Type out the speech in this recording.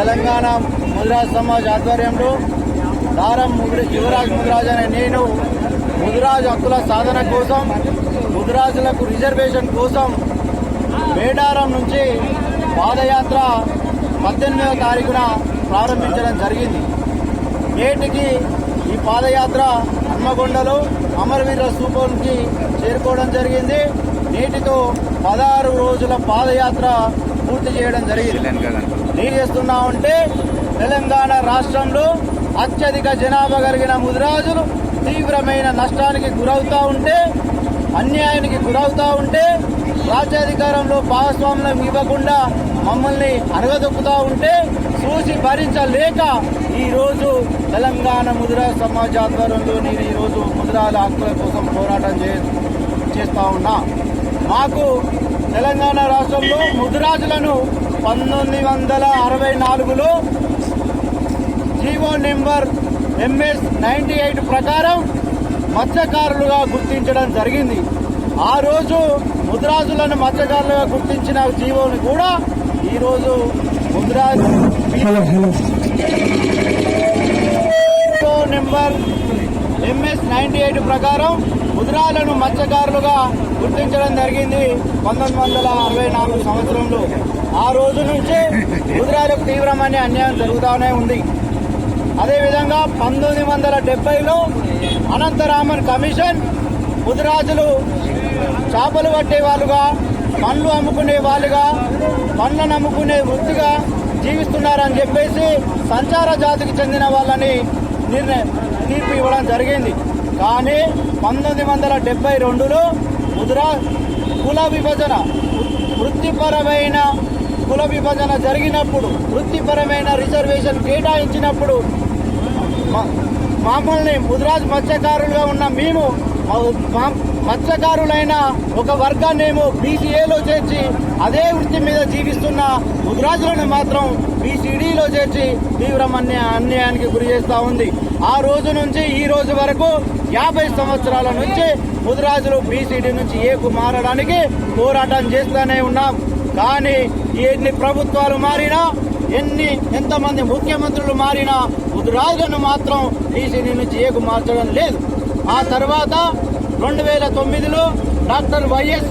తెలంగాణ ముదిరాజ్ సమాజ్ ఆధ్వర్యంలో దారం ముదిరి యువరాజ్ ముదిరాజ్ అనే నేను ముదిరాజ్ హక్కుల సాధన కోసం ముదిరాజులకు రిజర్వేషన్ కోసం మేడారం నుంచి పాదయాత్ర పద్దెనిమిదవ తారీఖున ప్రారంభించడం జరిగింది. నేటికి ఈ పాదయాత్ర హన్మకొండలో అమరవీర స్థూపంకి చేరుకోవడం జరిగింది. నేటితో పదహారు రోజుల పాదయాత్ర పూర్తి చేయడం జరిగింది. ఏం చేస్తున్నామంటే తెలంగాణ రాష్ట్రంలో అత్యధిక జనాభా కలిగిన ముదిరాజులు తీవ్రమైన నష్టానికి గురవుతా ఉంటే అన్యాయానికి గురవుతూ ఉంటే రాజ్యాధికారంలో భాగస్వామ్యం ఇవ్వకుండా మమ్మల్ని అరగదొక్కుతూ ఉంటే చూసి భరించలేక ఈరోజు తెలంగాణ ముదిరా సమాజ ఆధ్వర్యంలో నేను ఈ రోజు ముదిరాల హక్కుల కోసం పోరాటం చే చేస్తూ ఉన్నా. మాకు తెలంగాణ రాష్ట్రంలో ముదిరాజులను పంతొమ్మిది వందల అరవై నాలుగులో GO number MS ninety eight ప్రకారం మత్స్యకారులుగా గుర్తించడం జరిగింది. ఆ రోజు ముద్రాజులను మత్స్యకారులుగా గుర్తించిన జీవోని కూడా ఈరోజు ముద్రాజు నెంబర్ ఎంఎస్ నైన్టీ ఎయిట్ ప్రకారం ముద్రాలను మత్స్యకారులుగా గుర్తించడం జరిగింది పంతొమ్మిది వందల అరవై నాలుగు సంవత్సరంలో. ఆ రోజు నుంచి ముద్రాలకు తీవ్రమైన అన్యాయం జరుగుతూనే ఉంది. అదేవిధంగా పంతొమ్మిది వందల డెబ్బైలో అనంతరామన్ కమిషన్ ముదిరాజులు చేపలు పట్టే వాళ్ళుగా పండ్లు అమ్ముకునే వాళ్ళుగా పండ్లను అమ్ముకునే వృత్తిగా జీవిస్తున్నారని చెప్పేసి సంచార జాతికి చెందిన వాళ్ళని నిర్ణయం తీర్పు ఇవ్వడం జరిగింది. కానీ పంతొమ్మిది వందల డెబ్బై రెండులో ముదిరా కుల విభజన వృత్తిపరమైన కుల విభజన జరిగినప్పుడు వృత్తిపరమైన రిజర్వేషన్ కేటాయించినప్పుడు మా- మమ్మల్ని ముదిరాజ్ మత్స్యకారులుగా ఉన్న మేము మత్స్యకారులైన ఒక వర్గాన్నేమో బీసీఏలో చేర్చి అదే వృత్తి మీద జీవిస్తున్న ముదిరాజులను మాత్రం బీసీడీలో చేర్చి తీవ్రమైన అన్యాయానికి గురి చేస్తూ ఉంది. ఆ రోజు నుంచి ఈ రోజు వరకు యాభై సంవత్సరాల నుంచి ముదిరాజులు బీసీడీ నుంచి ఏకు మారడానికి పోరాటం చేస్తూనే ఉన్నాం. కానీ ఎన్ని ప్రభుత్వాలు మారినా ఎన్ని ఎంతమంది ముఖ్యమంత్రులు మారినా ముదిరాజులను మాత్రం బీసీడీ నుంచి ఏకు మార్చడం లేదు. ఆ తర్వాత రెండు వేల తొమ్మిదిలో డాక్టర్ వైఎస్